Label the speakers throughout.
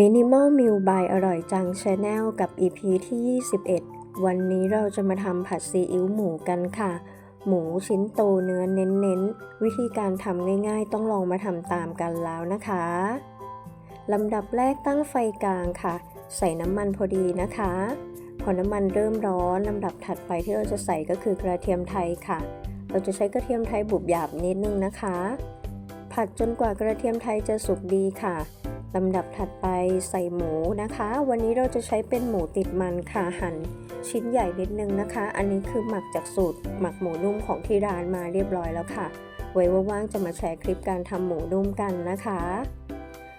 Speaker 1: Minimal Meal by อร่อยจัง Channel กับ EP ที่ 21 วันนี้เราจะมาทำผัดซีอิ๊วหมูกันค่ะ หมูชิ้นโตเนื้อเน้นๆ วิธีการทำง่ายๆ ต้องลองมาทำตามกันแล้วนะคะลำดับแรกตั้งไฟกลางค่ะ ใส่น้ำมันพอดีนะคะ พอน้ำมันเริ่มร้อนลำดับถัดไปที่เราจะใส่ก็คือกระเทียมไทยค่ะ เราจะใช้กระเทียมไทยบุบหยาบนิดนึงนะคะ ผัดจนกว่ากระเทียมไทยจะสุกดีค่ะ ลำดับถัดไปใส่หมูนะคะ วันนี้เราจะใช้เป็นหมูติดมันค่ะหั่นชิ้นใหญ่นิดนึงนะคะ อันนี้คือหมักจากสูตร หมักหมูนุ่มของที่ร้านมาเรียบร้อยแล้วค่ะ ไว้ว่างๆจะมาแชร์คลิปการทำหมูนุ่มกันนะคะ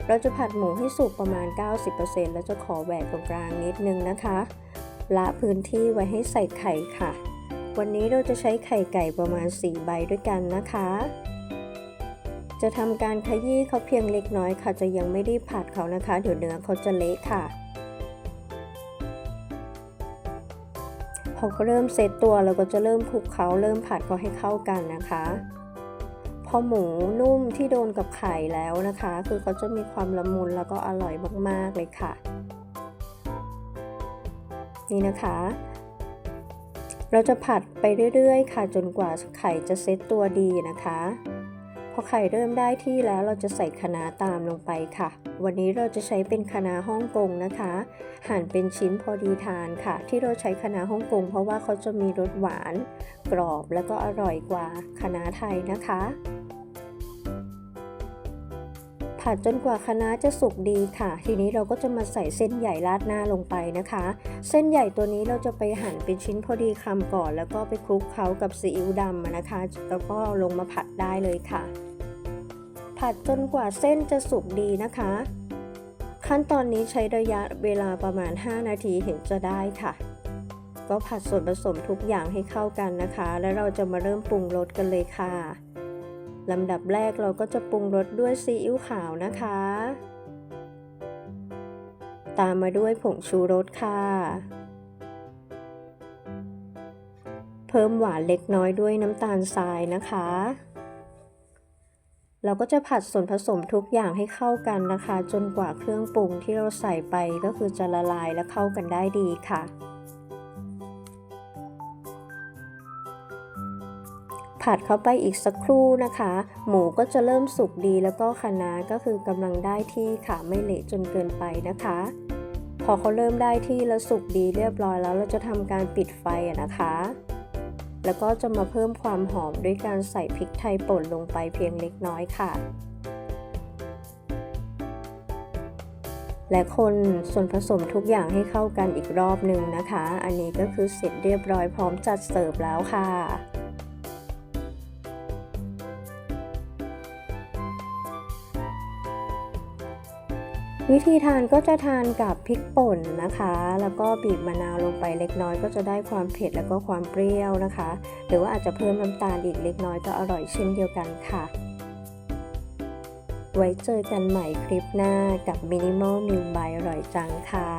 Speaker 1: เราจะผัดหมูให้สุกประมาณ 90%แล้วจะขอแหวกตรงกลางนิดนึงนะคะ ละพื้นที่ไว้ให้ใส่ไข่ค่ะ วันนี้เราจะใช้ไข่ไก่ประมาณ 4 ใบด้วยกันนะคะ จะทำการขยี้เขาเพียงเล็กน้อยค่ะ จะยังไม่ได้ผัดเขานะคะ เดี๋ยวเนื้อเขาจะเละค่ะ พอเขาเริ่มเซตตัวเราก็จะเริ่มคลุกเขาเริ่มผัดเขาให้เข้ากันนะคะ พอหมูนุ่มที่โดนกับไข่แล้วนะคะ คือเขาจะมีความละมุนแล้วก็อร่อยมากๆเลยค่ะ นี่นะคะเราจะผัดไปเรื่อย ๆ ค่ะจนกว่าไข่จะเซตตัวดีนะคะ อไข่เริ่มได้ที่แล้วเราจะใส่คะน้าตามลงไปค่ะ วันนี้เราจะใช้เป็นคะน้าฮ่องกงนะคะ หั่นเป็นชิ้นพอดีทานค่ะ ที่เราใช้คะน้าฮ่องกง เพราะว่าเขาจะมีรสหวาน กรอบแล้วก็อร่อยกว่าคะน้าไทยนะคะ ผัดจนกว่าคะน้าจะสุกดีค่ะ ทีนี้เราก็จะมาใส่เส้นใหญ่ราดหน้าลงไปนะคะ เส้นใหญ่ตัวนี้เราจะไปหั่นเป็นชิ้นพอดีคำก่อน แล้วก็ไปคลุกเคล้ากับซีอิ๊วดำนะคะแล้วก็ลงมาผัดได้เลยค่ะ ผัดจนกว่าเส้นจะสุกดีนะคะ ขั้นตอนนี้ใช้ระยะเวลาประมาณ 5 นาทีเห็นจะได้ค่ะ ก็ผัดส่วนผสมทุกอย่างให้เข้ากันนะคะ แล้วเราจะมาเริ่มปรุงรสกันเลยค่ะลำดับแรกเราก็จะปรุงรสด้วยซีอิ๊วขาวนะคะ ตามมาด้วยผงชูรสค่ะ เพิ่มหวานเล็กน้อยด้วยน้ำตาลทรายนะคะ เราก็จะผัดส่วนผสมทุกอย่างให้เข้ากันนะคะ จนกว่าเครื่องปรุงที่เราใส่ไปก็คือจะละลายและเข้ากันได้ดีค่ะ ผัดเข้าไปอีกสักครู่นะคะ หมูก็จะเริ่มสุกดีแล้วก็คะน้าก็คือกำลังได้ที่ค่ะไม่เละจนเกินไปนะคะ พอเขาเริ่มได้ที่แล้วสุกดีเรียบร้อยแล้วเราจะทำการปิดไฟนะคะ แล้วก็จะมาเพิ่มความหอมด้วยการใส่พริกไทยป่นลงไปเพียงเล็กน้อยค่ะ และคนส่วนผสมทุกอย่างให้เข้ากันอีกรอบหนึ่งนะคะ อันนี้ก็คือเสร็จเรียบร้อยพร้อมจัดเสิร์ฟแล้วค่ะ วิธีทานก็จะทานกับพริกป่นนะคะ แล้วก็บีบมะนาวลงไปเล็กน้อย ก็จะได้ความเผ็ดแล้วก็ความเปรี้ยวนะคะ หรือว่าอาจจะเพิ่มน้ำตาลอีกเล็กน้อยก็อร่อยเช่นเดียวกันค่ะ ไว้เจอกันใหม่คลิปหน้ากับ Minimal Meal by อร่อยจังค่ะ